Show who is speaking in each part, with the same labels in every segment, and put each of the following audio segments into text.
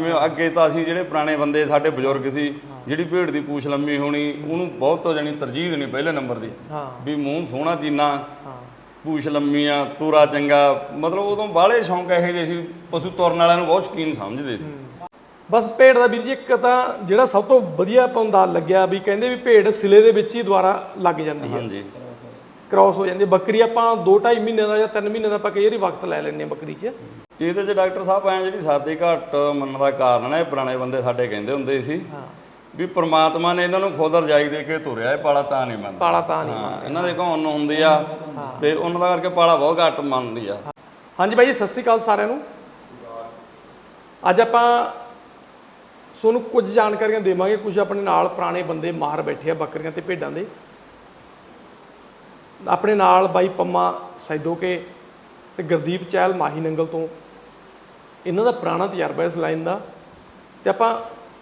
Speaker 1: ਜਿਵੇਂ ਅੱਗੇ ਤਾਂ ਅਸੀਂ ਜਿਹੜੇ ਪੁਰਾਣੇ ਬੰਦੇ ਸਾਡੇ ਬਜ਼ੁਰਗ ਸੀ ਜਿਹੜੀ ਭੇਡ ਦੀ ਪੂਛ ਲੰਮੀ ਹੋਣੀ ਉਹਨੂੰ ਬਹੁਤ ਜਾਣੀ ਤਰਜੀਹ ਦੇਣੀ ਪਹਿਲੇ ਨੰਬਰ ਦੀ। ਵੀ ਮੂੰਹ ਸੋਹਣਾ
Speaker 2: ਹਾਂ।
Speaker 1: ਪੂਛ ਲੰਮੀ ਆ ਤੂਰਾ ਚੰਗਾ ਮਤਲਬ ਉਦੋਂ ਬਾਹਲੇ ਸ਼ੌਂਕ ਇਹੋ ਜਿਹੇ ਸੀ ਪਸ਼ੂ ਤੁਰਨ ਵਾਲਿਆਂ ਨੂੰ ਬਹੁਤ ਸ਼ੌਕੀਨ ਸਮਝਦੇ ਸੀ।
Speaker 2: ਬਸ ਭੇਡ ਦਾ ਵੀਰ ਜੀ ਇੱਕ ਤਾਂ ਜਿਹੜਾ ਸਭ ਤੋਂ ਵਧੀਆ ਆਪਾਂ ਨੂੰ ਲੱਗਿਆ ਵੀ ਕਹਿੰਦੇ ਵੀ ਭੇਡ ਸਿਲੇ ਦੇ ਵਿੱਚ ਹੀ ਦੁਬਾਰਾ ਲੱਗ ਜਾਂਦੀ ਹੈ।
Speaker 1: ਹਾਂਜੀ।
Speaker 2: ਕ੍ਰਾਸ ਹੋ ਜਾਂਦੀ ਹੈ। ਬੱਕਰੀ ਆਪਾਂ 2.5 ਮਹੀਨੇ ਦਾ ਜਾਂ 3 ਮਹੀਨੇ ਦਾ ਆਪਾਂ ਕਈ ਵਾਰੀ ਵਕਤ ਲੈ ਲੈਂਦੇ ਹਾਂ ਬੱਕਰੀ 'ਚ।
Speaker 1: ਇਹਦੇ 'ਚ ਡਾਕਟਰ ਸਾਹਿਬ ਐ ਜਿਹੜੀ ਸਾਦੀ ਘੱਟ ਮੰਨਣ ਦਾ ਕਾਰਨ ਹੈ ਪੁਰਾਣੇ ਬੰਦੇ ਸਾਡੇ ਕਹਿੰਦੇ ਹੁੰਦੇ ਸੀ
Speaker 2: ਹਾਂ।
Speaker 1: ਵੀ ਪ੍ਰਮਾਤਮਾ ਨੇ ਇਹਨਾਂ ਨੂੰ ਖੁਦ ਰਜਾਈ ਦੇ ਕੇ ਤੁਰਿਆ ਇਹ ਪਾਲਾ ਤਾਂ ਨਹੀਂ ਮੰਨਦਾ।
Speaker 2: ਪਾਲਾ ਤਾਂ ਨਹੀਂ
Speaker 1: ਹਾਂ ਇਹਨਾਂ ਦੇ ਘੌਣ ਨੂੰ ਹੁੰਦੀ ਆ ਤੇ ਉਹਨਾਂ ਦਾ ਕਰਕੇ ਪਾਲਾ ਬਹੁਤ ਘੱਟ ਮੰਨਦੀ ਆ।
Speaker 2: ਹਾਂਜੀ ਬਾਈ ਜੀ ਸਤਿ ਸ਼੍ਰੀ ਅਕਾਲ ਸਾਰਿਆਂ ਨੂੰ। ਅੱਜ ਆਪਾਂ ਤੁਹਾਨੂੰ ਕੁਝ ਜਾਣਕਾਰੀਆਂ ਦੇਵਾਂਗੇ ਕੁਝ ਆਪਣੇ ਨਾਲ ਪੁਰਾਣੇ ਬੰਦੇ ਮਾਹਰ ਬੈਠੇ ਆ ਬੱਕਰੀਆਂ ਤੇ ਭੇਡਾਂ ਦੇ। ਆਪਣੇ ਨਾਲ ਬਾਈ ਪੰਮਾ ਸੈਦੋਕੇ ਤੇ ਗੁਰਦੀਪ ਚਹਿਲ ਮਾਹੀ ਨੰਗਲ ਤੋਂ। ਇਹਨਾਂ ਦਾ ਪੁਰਾਣਾ ਤਜਰਬਾ ਇਸ ਲਾਈਨ ਦਾ। ਤੇ ਆਪਾਂ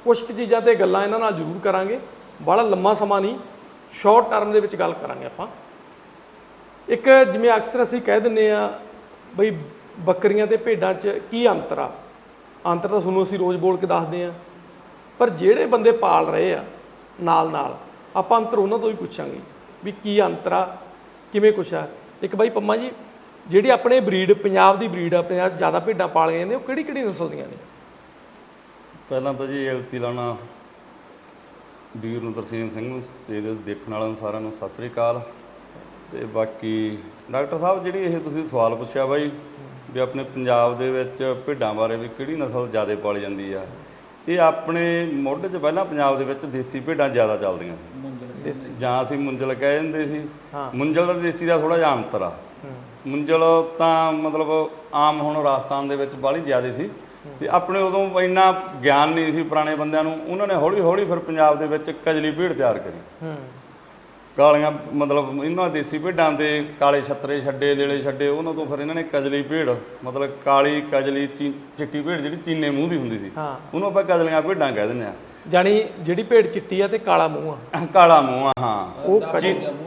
Speaker 2: ਕੁਝ ਕੁ ਚੀਜ਼ਾਂ ਤੇ ਗੱਲਾਂ ਇਹਨਾਂ ਨਾਲ ਜ਼ਰੂਰ ਕਰਾਂਗੇ। ਬੜਾ ਲੰਮਾ ਸਮਾਂ ਨਹੀਂ ਸ਼ਾਰਟ ਟਰਮ ਦੇ ਵਿੱਚ ਗੱਲ ਕਰਾਂਗੇ ਆਪਾਂ। ਇੱਕ ਜਿਵੇਂ ਅਕਸਰ ਅਸੀਂ ਕਹਿ ਦਿੰਨੇ ਆ ਬਈ ਬੱਕਰੀਆਂ ਤੇ ਭੇਡਾਂ 'ਚ ਕੀ ਅੰਤਰ ਆ? ਅੰਤਰ ਤਾਂ ਤੁਹਾਨੂੰ ਅਸੀਂ ਰੋਜ਼ ਬੋਲ ਕੇ ਦੱਸਦੇ ਆ ਪਰ ਜਿਹੜੇ ਬੰਦੇ ਪਾਲ ਰਹੇ ਆ ਨਾਲ ਨਾਲ ਆਪਾਂ ਅੰਤਰ ਉਹਨਾਂ ਤੋਂ ਹੀ ਪੁੱਛਾਂਗੇ ਵੀ ਕੀ ਅੰਤਰ ਆ? ਕਿਵੇਂ ਕੁਛ ਆ? ਇੱਕ ਬਾਈ ਪੰਮਾ ਜੀ, ਜਿਹੜੀ ਆਪਣੇ ਬਰੀਡ, ਪੰਜਾਬ ਦੀ ਬਰੀਡ ਆ ਪੰਜਾਬ ਜ਼ਿਆਦਾ ਭੇਡਾਂ ਪਾਲੀਆਂ ਜਾਂਦੀਆਂ ਉਹ ਕਿਹੜੀ ਕਿਹੜੀ ਨਸਲ ਦੀਆਂ ਨੇ?
Speaker 1: ਪਹਿਲਾਂ ਤਾਂ ਜੀ ਐਲਤੀ ਲਾਣਾ ਵੀਰ ਨੂੰ ਤਰਸੀਮ ਸਿੰਘ ਨੂੰ ਤੇ ਇਹਦੇ ਦੇਖਣ ਵਾਲਿਆਂ ਨੂੰ ਸਾਰਿਆਂ ਨੂੰ ਸਤਿ ਸ੍ਰੀ ਅਕਾਲ। ਤੇ ਬਾਕੀ ਡਾਕਟਰ ਸਾਹਿਬ, ਜਿਹੜੀ ਇਹ ਤੁਸੀਂ ਸਵਾਲ ਪੁੱਛਿਆ ਬਾਈ ਵੀ ਆਪਣੇ ਪੰਜਾਬ ਦੇ ਵਿੱਚ ਭੇਡਾਂ ਬਾਰੇ ਵੀ ਕਿਹੜੀ ਨਸਲ ਜ਼ਿਆਦਾ ਪਾਲੀ ਜਾਂਦੀ ਆ? ਇਹ ਆਪਣੇ ਮੁੱਢ 'ਚ ਪਹਿਲਾਂ ਪੰਜਾਬ ਦੇ ਵਿੱਚ ਦੇਸੀ ਭੇਡਾਂ ਜ਼ਿਆਦਾ ਚੱਲਦੀਆਂ ਸੀ।
Speaker 2: ਦੇਸੀ
Speaker 1: ਜਾਂ ਅਸੀਂ ਮੁੰਜਲ ਕਹਿ ਜਾਂਦੇ ਸੀ।
Speaker 2: ਹਾਂ।
Speaker 1: ਮੁੰਜਲ ਦਾ ਦੇਸੀ ਦਾ ਥੋੜਾ ਜਿਹਾ ਅੰਤਰ ਆ। ਮੁੰਜਲ ਤਾਂ ਮਤਲਬ ਆਮ ਹੁਣ ਰਾਜਸਥਾਨ ਦੇ ਵਿੱਚ ਬਾਹਲੀ ਜ਼ਿਆਦਾ ਸੀ। ਤੇ ਆਪਣੇ ਉਦੋਂ ਇੰਨਾ ਗਿਆਨ ਨਹੀਂ ਸੀ ਪੁਰਾਣੇ ਬੰਦਿਆਂ ਨੂੰ। ਉਹਨਾਂ ਨੇ ਹੌਲੀ ਹੌਲੀ ਫਿਰ ਪੰਜਾਬ ਦੇ ਵਿੱਚ ਕਜਲੀ ਭੇਡ ਤਿਆਰ ਕਰੀ। ਕਾਲੀਆਂ ਮਤਲਬ ਇਹਨਾਂ ਦੇਸੀ ਭੇਡਾਂ ਦੇ ਕਾਲੇ ਛੱਤਰੇ ਛੱਡੇ ਲੇਲੇ ਛੱਡੇ ਉਹਨਾਂ ਤੋਂ ਫਿਰ ਇਹਨਾਂ ਨੇ ਕਜਲੀ ਭੇਡ ਮਤਲਬ ਕਾਲੀ ਕਜਲੀ ਚਿੱਟੀ ਭੇਡ ਜਿਹੜੀ ਚੀਨੇ ਮੂੰਹ ਦੀ ਹੁੰਦੀ ਸੀ ਉਹਨੂੰ ਆਪਾਂ ਕਜਲੀਆਂ ਭੇਡਾਂ ਕਹਿ ਦਿੰਦੇ ਆ
Speaker 2: ਜਾਣੀ ਜਿਹੜੀ ਭੇਡ ਚਿੱਟੀ ਆ ਤੇ ਕਾਲਾ ਮੂੰਹ ਆ।
Speaker 1: ਕਾਲਾ ਮੂੰਹ ਆ ਹਾਂ।
Speaker 2: ਉਹ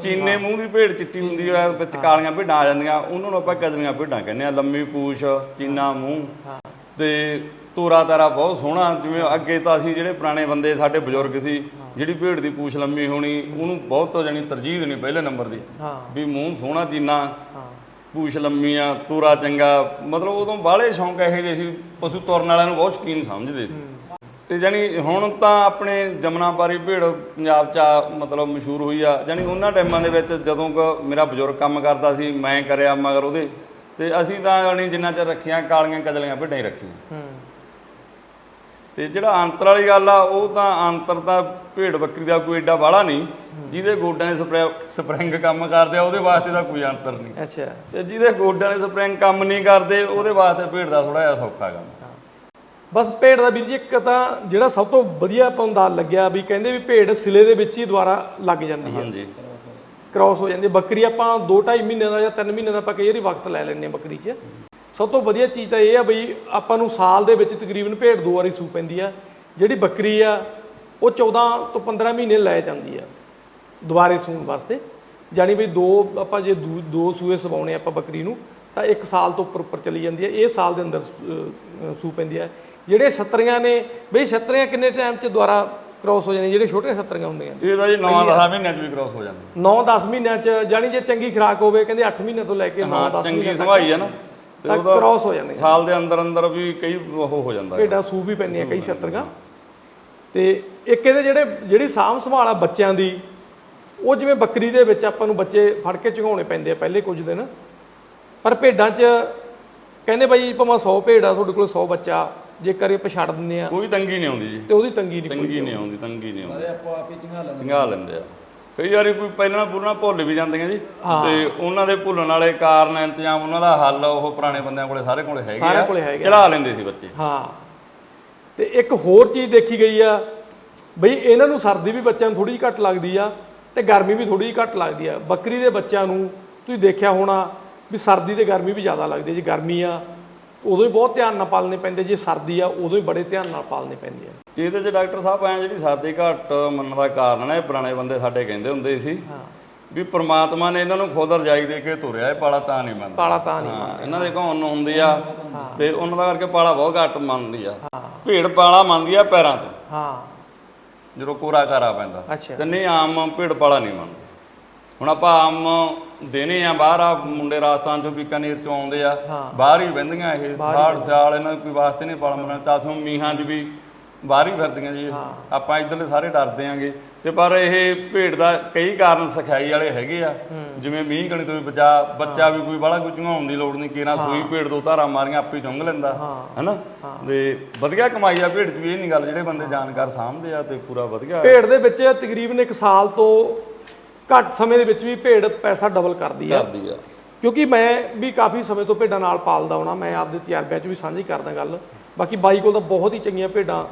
Speaker 1: ਚੀਨੇ ਮੂੰਹ ਦੀ ਭੇਡ ਚਿੱਟੀ ਹੁੰਦੀ ਹੈ ਵਿੱਚ ਕਾਲੀਆਂ ਭੇਡਾਂ ਆ ਜਾਂਦੀਆਂ ਉਹਨਾਂ ਨੂੰ ਆਪਾਂ ਕਜਲੀਆਂ ਭੇਡਾਂ ਕਹਿੰਦੇ ਆ ਲੰਮੀ ਪੂਛ ਚੀਨਾ ਮੂੰਹ। ਤੇ ਤੋਰਾ ਤਾਰਾ ਬਹੁਤ ਸੋਹਣਾ ਜਿਵੇਂ ਅੱਗੇ ਤਾਂ ਅਸੀਂ ਜਿਹੜੇ ਪੁਰਾਣੇ ਬੰਦੇ ਸਾਡੇ ਬਜ਼ੁਰਗ ਸੀ ਜਿਹੜੀ ਭੇਡ ਦੀ ਪੂਛ ਲੰਮੀ ਹੋਣੀ ਉਹਨੂੰ ਬਹੁਤ ਜਾਣੀ ਤਰਜੀਹ ਦੇਣੀ ਪਹਿਲੇ ਨੰਬਰ ਦੀ।
Speaker 2: ਹਾਂ।
Speaker 1: ਵੀ ਮੂੰਹ ਸੋਹਣਾ
Speaker 2: ਹਾਂ।
Speaker 1: ਪੂਛ ਲੰਮੀ ਆ ਤੋਰਾ ਚੰਗਾ ਮਤਲਬ ਉਦੋਂ ਬਾਹਲੇ ਸ਼ੌਂਕ ਇਹੋ ਜਿਹੇ ਸੀ ਪਸ਼ੂ ਤੁਰਨ ਵਾਲਿਆਂ ਨੂੰ ਬਹੁਤ ਸ਼ੌਕੀਨ ਸਮਝਦੇ ਸੀ। ਤੇ ਜਾਣੀ ਹੁਣ ਤਾਂ ਆਪਣੇ ਜਮਨਾਪਾਰੀ ਭੇਡ ਪੰਜਾਬ ਚ ਮਤਲਬ ਮਸ਼ਹੂਰ ਹੋਈ ਆ। ਜਾਣੀ ਉਹਨਾਂ ਟਾਈਮਾਂ ਦੇ ਵਿੱਚ ਜਦੋਂ ਕ ਮੇਰਾ ਬਜ਼ੁਰਗ ਕੰਮ ਕਰਦਾ ਸੀ ਮੈਂ ਕਰਿਆ ਮਗਰ ਉਹਦੇ ਤੇ ਅਸੀਂ ਤਾਂ ਜਾਣੀ ਜਿੰਨਾ ਚਿਰ ਰੱਖੀਆਂ ਕਾਲੀਆਂ ਕਜਲੀਆਂ ਭੇਡਾਂ ਹੀ ਰੱਖੀਆਂ।
Speaker 2: ਹੂੰ।
Speaker 1: ਤੇ ਜਿਹੜਾ ਅੰਤਰ ਵਾਲੀ ਗੱਲ ਆ ਉਹ ਤਾਂ ਅੰਤਰ ਤਾਂ ਭੇਡ ਬੱਕਰੀ ਦਾ ਕੋਈ ਏਡਾ ਬਾਹਲਾ ਨਹੀਂ ਜਿਹਦੇ ਗੋਡਿਆਂ ਦੇ ਸਪਰੈ- ਸਪਰਿੰਗ ਕੰਮ ਕਰਦੇ ਆ ਉਹਦੇ ਵਾਸਤੇ ਤਾਂ ਕੋਈ ਅੰਤਰ ਨਹੀਂ।
Speaker 2: ਅੱਛਾ।
Speaker 1: ਤੇ ਜਿਹਦੇ ਗੋਡਿਆਂ ਦੇ ਸਪਰਿੰਗ ਕੰਮ ਨਹੀਂ ਕਰਦੇ ਉਹਦੇ ਵਾਸਤੇ ਭੇਡ ਦਾ ਥੋੜਾ ਜਿਹਾ ਸੌਖਾ ਕੰਮ।
Speaker 2: ਬਸ ਭੇਡ ਦਾ ਵੀਰ ਜੀ ਇੱਕ ਤਾਂ ਜਿਹੜਾ ਸਭ ਤੋਂ ਵਧੀਆ ਆਪਾਂ ਨੂੰ ਦਾਲ ਲੱਗਿਆ ਵੀ ਕਹਿੰਦੇ ਵੀ ਭੇਡ ਸਿਲੇ ਦੇ ਵਿੱਚ ਹੀ ਦੁਬਾਰਾ ਲੱਗ ਜਾਂਦੀ ਹੈ।
Speaker 1: ਹਾਂਜੀ।
Speaker 2: ਕ੍ਰਾਸ ਹੋ ਜਾਂਦੀ ਬੱਕਰੀ ਆਪਾਂ 2.5 ਮਹੀਨੇ ਦਾ ਜਾਂ 3 ਮਹੀਨੇ ਦਾ ਆਪਾਂ ਕਈ ਵਾਰੀ ਵਕਤ ਲੈ ਲੈਂਦੇ ਹਾਂ ਬੱਕਰੀ 'ਚ। ਸਭ ਤੋਂ ਵਧੀਆ ਚੀਜ਼ ਤਾਂ ਇਹ ਆ ਬਈ ਆਪਾਂ ਨੂੰ ਸਾਲ ਦੇ ਵਿੱਚ ਤਕਰੀਬਨ ਭੇਡ ਦੋ ਵਾਰੀ ਸੂ ਪੈਂਦੀ ਆ। ਜਿਹੜੀ ਬੱਕਰੀ ਆ ਉਹ 14 ਤੋਂ 15 ਮਹੀਨੇ ਲੈ ਜਾਂਦੀ ਆ ਦੁਬਾਰੇ ਸੂਣ ਵਾਸਤੇ। ਜਾਨੀ ਬਈ ਦੋ ਆਪਾਂ ਜੇ ਦੂ- ਸੂਏ ਸਵਾਉਣੇ ਆਪਾਂ ਬੱਕਰੀ ਨੂੰ ਤਾਂ ਇੱਕ ਸਾਲ ਤੋਂ ਉੱਪਰ ਉੱਪਰ ਚਲੀ ਜਾਂਦੀ ਹੈ ਇਹ ਸਾਲ ਦੇ ਅੰਦਰ ਸੂ ਪੈਂਦੀ ਹੈ ਜਿਹੜੇ ਸੱਤਰੀਆਂ ਨੇ ਬਈ ਸੱਤਰੀਆਂ ਕਿੰਨੇ ਟਾਈਮ 'ਚ ਦੁਬਾਰਾ ਕ੍ਰਾਸ ਹੋ ਜਾਂਦੀਆਂ ਜਿਹੜੇ ਛੋਟੀਆਂ ਸੱਤਰੀਆਂ ਹੁੰਦੀਆਂ
Speaker 1: ਇਹ ਤਾਂ ਜੀ 9-10 ਮਹੀਨਿਆਂ ਚ ਵੀ ਕ੍ਰਾਸ ਹੋ ਜਾਂਦਾ
Speaker 2: 9-10 ਮਹੀਨਿਆਂ 'ਚ ਜਾਨੀ ਜੇ ਚੰਗੀ ਖੁਰਾਕ ਹੋਵੇ ਕਹਿੰਦੇ 8 ਮਹੀਨੇ ਤੋਂ ਲੈ ਕੇ 9-10
Speaker 1: ਹਾਂ
Speaker 2: ਮਹੀਨੇ
Speaker 1: ਚੰਗੀ ਸੰਭਾਈ ਆ ਨਾ। ਤੇ
Speaker 2: ਤੱਕ
Speaker 1: ਉਹਦਾ
Speaker 2: ਕ੍ਰਾਸ ਹੋ ਜਾਂਦੇ
Speaker 1: ਸਾਲ ਦੇ ਅੰਦਰ ਅੰਦਰ ਵੀ ਕਈ ਉਹ ਹੋ ਜਾਂਦਾ ਹੈ।
Speaker 2: ਭੇਡਾਂ ਸੂ ਵੀ ਪੈਂਦੀਆਂ ਕਈ ਸੱਤਰੀਆਂ ਤੇ ਇੱਕ ਇਹਦੇ ਜਿਹੜੇ ਜਿਹੜੀ ਸਾਂਭ ਸੰਭਾਲ ਆ ਬੱਚਿਆਂ ਦੀ ਉਹ ਜਿਵੇਂ ਬੱਕਰੀ ਦੇ ਵਿੱਚ ਆਪਾਂ ਨੂੰ ਬੱਚੇ ਫੜ ਕੇ ਚੁਗਾਉਣੇ ਪੈਂਦੇ ਆ ਪਹਿਲੇ ਕੁਝ ਦਿਨ। ਪਰ ਭੇਡਾਂ 'ਚ ਕਹਿੰਦੇ ਬਾਈ ਭਾਵੇਂ 100 ਭੇਡਾਂ ਤੁਹਾਡੇ ਕੋਲ 100 ਬੱਚਾ ਜੇਕਰ ਇਹ ਪਛਾੜ ਦਿੰਦੇ ਆ
Speaker 1: ਕੋਈ ਤੰਗੀ ਨਹੀਂ ਆਉਂਦੀ ਜੀ।
Speaker 2: ਤੇ ਉਹਦੀ ਤੰਗੀ ਨਹੀਂ
Speaker 1: ਤੰਗੀ ਨਹੀਂ ਆਉਂਦੀ। ਤੰਗੀ ਨਹੀਂ ਆਉਂਦੀ
Speaker 3: ਸਾਰੇ ਆਪੋ ਆਪ ਹੀ ਚੰਗਾ ਲੈਂਦੇ
Speaker 1: ਚੰਗਾ ਲੈਂਦੇ ਆ। ਕਈ ਵਾਰੀ ਕੋਈ ਪਹਿਲਾਂ ਪੂਰਨਾ ਭੁੱਲ ਵੀ ਜਾਂਦੀਆਂ ਜੀ। ਤੇ ਉਹਨਾਂ ਦੇ ਭੁੱਲਣ ਵਾਲੇ ਕਾਰਨ ਇੰਤਜ਼ਾਮ ਉਹਨਾਂ ਦਾ ਹੱਲ ਉਹ ਪੁਰਾਣੇ ਬੰਦਿਆਂ ਕੋਲੇ ਸਾਰੇ ਕੋਲੇ ਹੈਗੇ ਆ। ਚੜਾ ਲੈਂਦੇ ਸੀ ਬੱਚੇ।
Speaker 2: ਹਾਂ। ਤੇ ਇੱਕ ਹੋਰ ਚੀਜ਼ ਦੇਖੀ ਗਈ ਆ ਬਈ ਇਹਨਾਂ ਨੂੰ ਸਰਦੀ ਵੀ ਬੱਚਿਆਂ ਨੂੰ ਥੋੜੀ ਜਿਹੀ ਘੱਟ ਲੱਗਦੀ ਆ ਤੇ ਗਰਮੀ ਵੀ ਥੋੜੀ ਜਿਹੀ ਘੱਟ ਲੱਗਦੀ ਆ। ਬੱਕਰੀ ਦੇ ਬੱਚਿਆਂ ਨੂੰ ਤੁਸੀਂ ਦੇਖਿਆ ਹੋਣਾ ਵੀ ਸਰਦੀ ਤੇ ਗਰਮੀ ਵੀ ਜ਼ਿਆਦਾ ਲੱਗਦੀ ਆ। ਜੇ ਗਰਮੀ ਆ ਉਦੋਂ ਹੀ ਬਹੁਤ ਧਿਆਨ ਨਾਲ ਪਾਲਣੇ ਪੈਂਦੇ ਜੇ ਸਰਦੀ ਆ ਉਦੋਂ ਹੀ ਬੜੇ ਧਿਆਨ ਨਾਲ ਪਾਲਣੇ ਪੈਂਦੇ ਆ।
Speaker 1: ਇਹਦੇ 'ਚ ਡਾਕਟਰ ਸਾਹਿਬ ਐ ਜਿਹੜੀ ਸਾਦੀ ਘੱਟ ਮੰਨਣ ਦਾ ਕਾਰਨ ਹੈ ਪੁਰਾਣੇ ਬੰਦੇ ਸਾਡੇ ਕਹਿੰਦੇ ਹੁੰਦੇ ਸੀ
Speaker 2: ਹਾਂ।
Speaker 1: ਵੀ ਪ੍ਰਮਾਤਮਾ ਨੇ ਇਹਨਾਂ ਨੂੰ ਖੁਦ ਰਜਾਈ ਦੇ ਕੇ ਤੋਰਿਆ ਇਹ ਪਾਲਾ ਤਾਂ ਨਹੀਂ ਮੰਨਦਾ।
Speaker 2: ਪਾਲਾ ਤਾਂ ਨਹੀਂ
Speaker 1: ਹਾਂ ਇਹਨਾਂ ਦੇ ਘੌਣ ਨੂੰ ਹੁੰਦੀ ਆ ਤੇ ਉਹਨਾਂ ਦਾ ਕਰਕੇ ਪਾਲਾ ਬਹੁਤ ਘੱਟ ਮੰਨਦੀ ਆ। ਭੇਡ ਪਾਲਾ ਮੰਨਦੀ ਆ ਪੈਰਾਂ ਤੋਂ।
Speaker 2: ਹਾਂ।
Speaker 1: ਜਦੋਂ ਕੋਰਾ ਕਾਰਾ ਪੈਂਦਾ ਤੇ ਨਹੀਂ ਆਮ ਭੇਡ ਪਾਲਾ ਨਹੀਂ ਮੰਨਦੇ। ਹੁਣ ਆਪਾਂ ਆਮ ਦੇਨੇ ਆ ਬਾਹਰ ਆ ਮੁੰਡੇ ਰਾਜਸਥਾਨ ਚੋਂ ਬੀਕਾਨੇਰ ਚੋਂ ਆਉਂਦੇ ਆ। ਬਾਹਰ ਹੀ ਬਹਿੰਦੀਆਂ ਇਹ ਸਾੜ ਸਿਆਲ ਇਹਨਾਂ ਕੋਈ ਵਾਸਤੇ ਨਹੀਂ ਪਾਲਾ ਮੰਨਣਾ ਚਾਥੋਂ ਮੀਹਾਂ 'ਚ ਵੀ ਬਾਹਰ ਹੀ ਫਿਰਦੀਆਂ ਜੀ। ਆਪਾਂ ਇਧਰਲੇ ਸਾਰੇ ਡਰਦੇ ਆਂਗੇ ਤੇ ਪਰ ਇਹ ਭੇਡ ਦਾ ਕਈ ਕਾਰਨ ਸਿਖਾਈ ਵਾਲੇ ਹੈਗੇ ਆ। ਜਿਵੇਂ ਮੀਂਹ ਕਣੀ ਤੋਂ ਵੀ ਬਚਾ ਬੱਚਾ ਵੀ ਕੋਈ ਬਾਹਲਾ ਕੋਈ ਚੁੰਘਾਉਣ ਦੀ ਲੋੜ ਨਹੀਂ ਕਿਹਨਾਂ ਸੂਈ ਭੇਡ ਦੋ ਧਾਰਾਂ ਮਾਰੀਆਂ ਆਪੇ ਚੁੰਘ ਲੈਂਦਾ। ਹੈਨਾ? ਤੇ ਵਧੀਆ ਕਮਾਈ ਆ ਭੇਡ 'ਚ ਵੀ ਇਹ ਨਹੀਂ ਗੱਲ ਜਿਹੜੇ ਬੰਦੇ ਜਾਣਕਾਰ ਸਾਂਭਦੇ ਆ ਤੇ ਪੂਰਾ ਵਧੀਆ।
Speaker 2: ਭੇਡ ਦੇ ਵਿੱਚ ਤਕਰੀਬਨ 1 ਸਾਲ ਤੋਂ ਘੱਟ ਸਮੇਂ ਦੇ ਵਿੱਚ ਵੀ ਭੇਡ ਪੈਸਾ ਡਬਲ ਕਰਦੀ ਆ।
Speaker 1: ਕਰਦੀ ਆ।
Speaker 2: ਕਿਉਂਕਿ ਮੈਂ ਵੀ ਕਾਫੀ ਸਮੇਂ ਤੋਂ ਭੇਡਾਂ ਨਾਲ ਪਾਲਦਾ ਹੋਣਾ ਮੈਂ ਆਪਦੇ ਤਜਰਬਿਆਂ 'ਚ ਵੀ ਸਾਂਝੀ ਕਰਦਾ ਗੱਲ। ਬਾਕੀ ਬਾਈ ਕੋਲ ਤਾਂ ਬਹੁਤ ਹੀ ਚੰਗੀਆਂ ਭੇਡਾਂ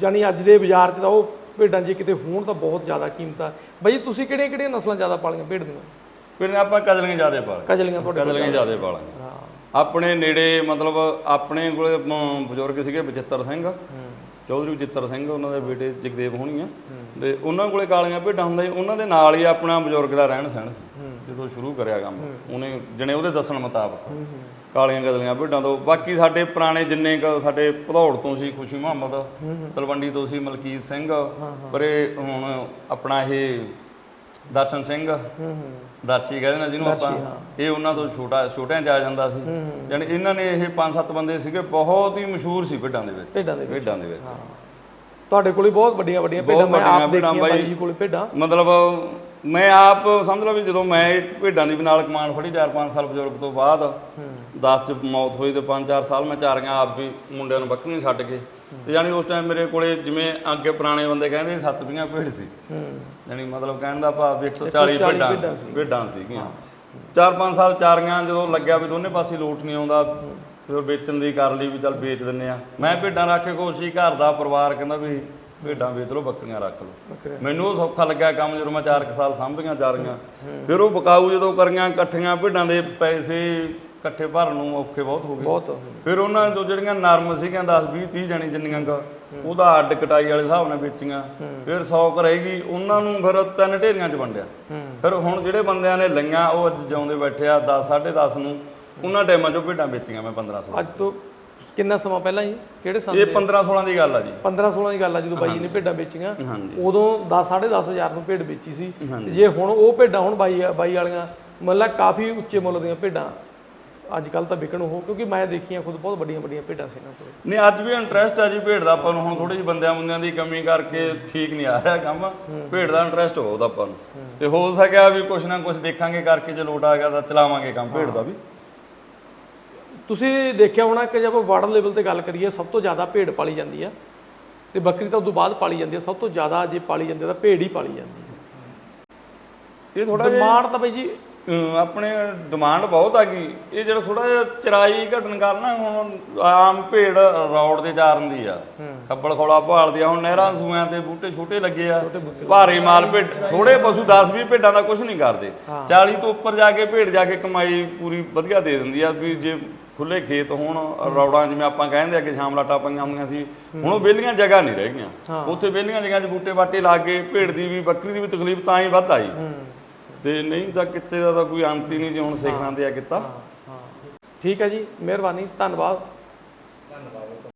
Speaker 2: ਜਾਨੀ ਅੱਜ ਦੇ ਬਾਜ਼ਾਰ 'ਚ ਤਾਂ ਉਹ ਭੇਡਾਂ ਜੇ ਕਿਤੇ ਹੋਣ ਤਾਂ ਬਹੁਤ ਜ਼ਿਆਦਾ ਕੀਮਤ ਆ। ਬਾਈ ਤੁਸੀਂ ਕਿਹੜੀਆਂ ਕਿਹੜੀਆਂ ਨਸਲਾਂ ਜ਼ਿਆਦਾ ਪਾਲੀਆਂ ਭੇਡ ਦੀਆਂ?
Speaker 1: ਫਿਰ ਆਪਾਂ ਕਜਲੀਆਂ ਜ਼ਿਆਦੇ ਪਾਲ
Speaker 2: ਕਜਲੀਆਂ ਤੁਹਾਡੇ
Speaker 1: ਕਜਲੀਆਂ ਜ਼ਿਆਦੇ ਪਾਲਾਂਗੇ। ਆਪਣੇ ਨੇੜੇ ਮਤਲਬ ਆਪਣੇ ਕੋਲੇ ਬਜ਼ੁਰਗ ਸੀਗੇ ਬਚਿੱਤਰ ਸਿੰਘ ਚੌਧਰੀ ਬਚਿੱਤਰ ਸਿੰਘ ਉਹਨਾਂ ਦੇ ਬੇਟੇ ਜਗਦੇਵ ਹੋਣੀ ਆ। ਤੇ ਉਹਨਾਂ ਕੋਲੇ ਕਾਲੀਆਂ ਭੇਡਾਂ ਹੁੰਦਾ ਸੀ ਉਹਨਾਂ ਦੇ ਨਾਲ ਹੀ ਆਪਣਾ ਬਜ਼ੁਰਗ ਦਾ ਰਹਿਣ ਸਹਿਣ ਸੀ ਜਦੋਂ ਸ਼ੁਰੂ ਕਰਿਆ ਕੰਮ। ਉਹਨੇ ਜਣੇ ਉਹਦੇ ਦੱਸਣ ਮੁਤਾਬਕ ਕਾਲੀਆਂ ਗਦਲੀਆਂ ਭੇਡਾਂ ਤੋਂ ਬਾਕੀ ਸਾਡੇ ਪੁਰਾਣੇ ਜਿੰਨੇ ਕੁ ਸਾਡੇ ਭਦੌੜ ਤੋਂ ਸੀ ਖੁਸ਼ੀ ਮੁਹੰਮਦ ਤਲਵੰਡੀ ਤੋਂ ਸੀ ਮਲਕੀਤ ਸਿੰਘ ਪਰੇ ਹੁਣ ਆਪਣਾ ਇਹ ਦਰਸ਼ਨ ਸਿੰਘ।
Speaker 2: ਹੂੰ ਹੂੰ।
Speaker 1: ਦਰਸ਼ੀ ਕਹਿੰਦੇ ਨੇ ਜਿਹਨੂੰ ਆਪਾਂ ਇਹ ਉਹਨਾਂ ਤੋਂ ਛੋਟਾ ਛੋਟਿਆਂ ਚ ਆ ਜਾਂਦਾ ਸੀ। ਯਾਨੀ ਇਹਨਾਂ ਨੇ ਇਹ ਪੰਜ ਸੱਤ ਬੰਦੇ ਸੀਗੇ ਬਹੁਤ ਹੀ ਮਸ਼ਹੂਰ ਸੀ ਭੇਡਾਂ ਦੇ ਵਿੱਚ।
Speaker 2: ਭੇਡਾਂ ਦੇ ਵਿੱਚ।
Speaker 1: ਭੇਡਾਂ ਦੇ ਵਿੱਚ।
Speaker 2: ਤੁਹਾਡੇ ਕੋਲੇ ਬਹੁਤ ਵੱਡੀਆਂ ਵੱਡੀਆਂ ਭੇਡਾਂ ਮੈਂ ਆਪ ਦੇਖੀਆਂ ਬਾਈ। ਜੀ ਕੋਲੇ ਭੇਡਾਂ।
Speaker 1: ਮਤਲਬ ਮੈਂ ਆਪ ਸਮਝ ਲਓ ਵੀ ਜਦੋਂ ਮੈਂ ਭੇਡਾਂ ਦੀ ਨਾਲ ਕਮਾਨ ਫੜੀ 4-5 ਸਾਲ ਬਜ਼ੁਰਗ ਤੋਂ ਬਾਅਦ 10 ਚ ਮੌਤ ਹੋਈ ਤੇ 5-4 ਸਾਲ ਮੈਂ ਚਾਰੀਆਂ ਆਪ ਵੀ ਮੁੰਡਿਆਂ ਨੂੰ ਬੱਕਰੀਆਂ ਛੱਡ ਕੇ। ਤੇ ਯਾਨੀ ਉਸ ਟਾਈਮ ਮੇਰੇ ਕੋਲੇ ਜਿਵੇਂ ਅੱਗੇ ਪੁਰਾਣੇ ਬੰਦੇ ਕਹਿੰਦੇ ਸੱਤ ਵੀਆਂ ਭੇਡ ਸੀ। ਯਾਨੀ ਮਤਲਬ ਕਹਿਣ ਦਾ ਭਾਵ ਵੀ 140 ਭੇਡਾਂ ਭੇਡਾਂ ਸੀਗੀਆਂ। 4-5 ਸਾਲ ਚਾਰੀਆਂ ਜਦੋਂ ਲੱਗਿਆ ਵੀ ਦੋਨੇ ਪਾਸੇ ਲੋਟ ਨਹੀਂ ਆਉਂਦਾ ਫਿਰ ਵੇਚਣ ਦੀ ਕਰ ਲਈ ਵੀ ਚੱਲ ਵੇਚ ਦਿੰਨੇ ਆ। ਮੈਂ ਭੇਡਾਂ ਰੱਖ ਕੇ ਕੋਸ਼ਿਸ਼ ਘਰ ਦਾ ਪਰਿਵਾਰ ਕਹਿੰਦਾ ਵੀ ਭੇਡਾਂ ਵੇਚ ਲਓ ਬੱਕਰੀਆਂ ਰੱਖ ਲਓ। ਮੈਨੂੰ ਉਹ ਸੌਖਾ ਲੱਗਿਆ ਕੰਮ ਜਦੋਂ ਮੈਂ 4 ਸਾਲ ਸਾਂਭੀਆਂ ਚਾਰੀਆਂ। ਫਿਰ ਉਹ ਬਕਾਊ ਜਦੋਂ ਕਰੀਆਂ ਇਕੱਠੀਆਂ ਭੇਡਾਂ ਦੇ ਪੈਸੇ ਇਕੱਠੇ ਭਰਨ ਨੂੰ ਔਖੇ ਬਹੁਤ ਹੋ ਗਏ।
Speaker 2: ਬਹੁਤ
Speaker 1: ਫਿਰ ਉਹਨਾਂ ਤੋਂ ਜਿਹੜੀਆਂ ਨਰਮ ਸੀਗੀਆਂ 10 20 30 ਜਣੀ ਜਿੰਨੀਆਂ ਕ ਉਹਦਾ ਅੱਡ ਕਟਾਈ ਵਾਲੇ ਹਿਸਾਬ ਨਾਲ ਵੇਚੀਆਂ। ਫਿਰ 100 ਕ ਰਹੇਗੀ ਉਹਨਾਂ ਨੂੰ ਫਿਰ ਤਿੰਨ ਢੇਰੀਆਂ ਚ ਵੰਡਿਆ। ਫਿਰ ਹੁਣ ਜਿਹੜੇ ਬੰਦਿਆਂ ਨੇ ਲਈਆਂ ਉਹ ਅੱਜ ਜਿਉਂਦੇ ਬੈਠੇ ਆ 10 10:30 ਨੂੰ। ਉਹਨਾਂ ਟਾਈਮਾਂ 'ਚੋਂ ਭੇਡਾਂ ਵੇਚੀਆਂ ਮੈਂ 15 16
Speaker 2: ਅੱਜ ਤੋਂ ਕਿੰਨਾ ਸਮਾਂ ਪਹਿਲਾਂ ਜੀ? ਕਿਹੜੇ ਸਾਲ
Speaker 1: ਇਹ 15 16 ਦੀ ਗੱਲ ਆ ਜੀ।
Speaker 2: 15 16 ਦੀ ਗੱਲ ਆ ਜਦੋਂ ਬਾਈ ਜੀ ਨੇ ਭੇਡਾਂ ਵੇਚੀਆਂ ਉਦੋਂ 10 10.5 ਹਜ਼ਾਰ ਨੂੰ ਭੇਡ ਵੇਚੀ ਸੀ। ਜੇ ਹੁਣ ਉਹ ਭੇਡਾਂ ਹੁਣ ਬਾਈ ਬਾਈ ਵਾਲੀਆਂ ਮਤਲਬ ਕਾਫੀ ਉੱਚੇ ਮੁੱਲ ਦੀਆਂ ਭੇਡਾਂ ਅੱਜ ਕੱਲ ਤਾਂ ਵਿਕਣ ਉਹ ਕਿਉਂਕਿ ਮੈਂ ਦੇਖੀਆਂ ਖੁਦ ਬਹੁਤ ਵੱਡੀਆਂ ਵੱਡੀਆਂ ਭੇਡਾਂ ਸੀ ਇਹਨਾਂ ਕੋਲ।
Speaker 1: ਨਹੀਂ ਅੱਜ ਵੀ ਇੰਟਰਸਟ ਆ ਜੀ ਭੇਡ ਦਾ ਆਪਾਂ ਨੂੰ ਹੁਣ ਥੋੜੀ ਜਿਹੀ ਬੰਦਿਆਂ ਬੰਦਿਆਂ ਦੀ ਕਮੀ ਕਰਕੇ ਠੀਕ ਨਹੀਂ ਆ ਰਿਹਾ ਕੰਮ। ਭੇਡ ਦਾ ਇੰਟਰਸਟ ਬਹੁਤ ਆਪਾਂ ਨੂੰ। ਤੇ ਹੋ ਸਕਿਆ ਵੀ ਕੁਛ ਨਾ ਕੁਛ ਦੇਖਾਂਗੇ ਕਰਕੇ ਜੇ ਲੋਟ ਆ ਗਿਆ ਤਾਂ ਚਲਾਵਾਂਗੇ ਕੰਮ ਭੇਡ ਦਾ ਵੀ।
Speaker 2: ਤੁਸੀਂ ਦੇਖਿਆ ਹੋਣਾ ਕਿ ਜਦ ਵਰਲਡ ਲੈਵਲ ਤੇ ਗੱਲ ਕਰੀਏ ਸਭ ਤੋਂ ਜ਼ਿਆਦਾ ਭੇਡ ਪਾਲੀ ਜਾਂਦੀ ਆ ਤੇ ਬੱਕਰੀ ਤਾਂ ਉਦੋਂ ਬਾਅਦ ਪਾਲੀ ਜਾਂਦੀ ਆ ਸਭ ਤੋਂ ਜ਼ਿਆਦਾ ਜੇ ਪਾਲੀ ਜਾਂਦੀ ਆ ਤਾਂ ਭੇਡ ਹੀ ਪਾਲੀ ਜਾਂਦੀ ਆ।
Speaker 1: ਇਹ ਥੋੜਾ
Speaker 2: ਡਿਮਾਂਡ ਤਾਂ ਬਾਈ ਜੀ
Speaker 1: ਆਪਣੇ ਡਿਮਾਂਡ ਬਹੁਤ ਆ ਗਈ। ਇਹ ਜਿਹੜਾ ਥੋੜਾ ਜਿਹਾ ਚਰਾਈ ਘਟਣ ਕਾਰਨ ਹੁਣ ਆਮ ਭੇਡ ਰੌੜ ਦੇ ਚਾਰਨ ਦੀ ਆ। ਖੱਬਲ ਖੋਲਾ ਭਾਲਦੀ ਆ। ਹੁਣ ਨਹਿਰਾਂ ਸੂਆਂ ਤੇ ਬੂਟੇ ਛੋਟੇ ਲੱਗੇ ਆ। ਭਾਰੀ ਮਾਲ ਭੇਡ ਥੋੜੇ ਪਸ਼ੂ 10 20 ਭੇਡਾਂ ਦਾ ਕੁਝ ਨਹੀਂ ਕਰਦੇ। 40 ਤੋਂ ਉੱਪਰ ਜਾ ਕੇ ਭੇਡ ਜਾ ਕੇ ਕਮਾਈ ਪੂਰੀ ਵਧੀਆ ਦੇ ਦਿੰਦੀ ਆ ਵੀ ਜੇ ਖੁੱਲੇ ਖੇਤ ਹੋਣ ਰੌੜਾਂ ਜਿਵੇਂ ਆਪਾਂ ਕਹਿੰਦੇ ਆ ਕਿ ਸ਼ਾਮ ਲਾਟਾਂ ਪਈਆਂ ਹੁੰਦੀਆਂ ਸੀ। ਹੁਣ ਉਹ ਵਿਹਲੀਆਂ ਜਗ੍ਹਾ ਨਹੀਂ ਰਹਿ ਗਈਆਂ। ਉੱਥੇ ਵਿਹਲੀਆਂ ਜਗ੍ਹਾ 'ਚ ਬੂਟੇ ਬਾਟੇ ਲਾ ਕੇ ਭੇਡ ਦੀ ਵੀ ਬੱਕਰੀ ਦੀ ਵੀ ਤਕਲੀਫ ਤਾਂ ਹੀ ਵੱਧ ਆਈ। ਤੇ ਨਹੀਂ ਤਾਂ ਕਿਤੇ ਦਾ ਤਾਂ ਕੋਈ ਅੰਤ ਹੀ ਨਹੀਂ ਜੇ ਹੁਣ ਸਿੱਖਾਂ ਦੇ ਆ ਕੀਤਾ।
Speaker 2: ਹਾਂ। ਠੀਕ ਹੈ ਜੀ ਮਿਹਰਬਾਨੀ ਧੰਨਵਾਦ।